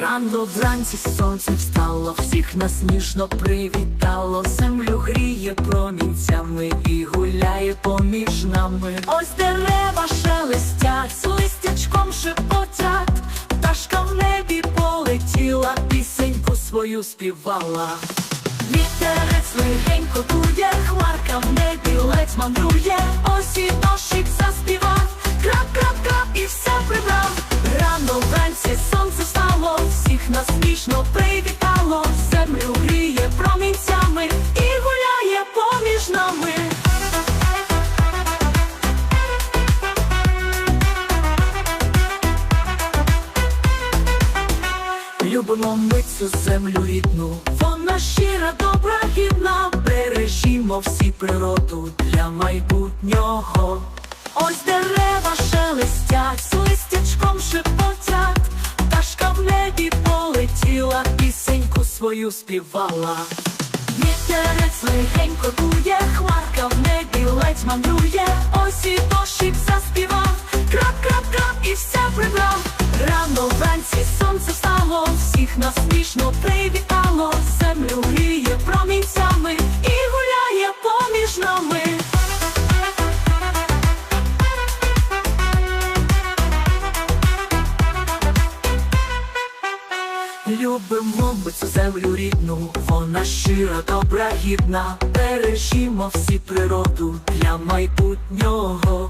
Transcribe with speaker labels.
Speaker 1: Рано вранці сонце встало, всіх нас ніжно привітало, землю гріє промінцями і гуляє поміж нами. Ось дерева шелестять, з листячком шепотять, пташка в небі полетіла, пісеньку свою співала. Вітерець легенько дує, хмарка в небі ледь мандрує, ось і смішно привітало, землю гріє промінцями і гуляє поміж нами. Любимо ми цю землю рідну, вона щира, добра, гідна, бережімо всі природу для майбутнього. Ось дерева шелестять, з листячком свою співала. Вітерець легенько дує, хмарка в небі ледь мандрує, ось і дощик заспівав, крап, крап, крап, і все прибрав. Рано вранці сонце встало, всіх нас смішно привітало, землю гріє промінцями Любимо ми цю землю рідну, вона щира, добра, гідна, бережімо всі природу для майбутнього.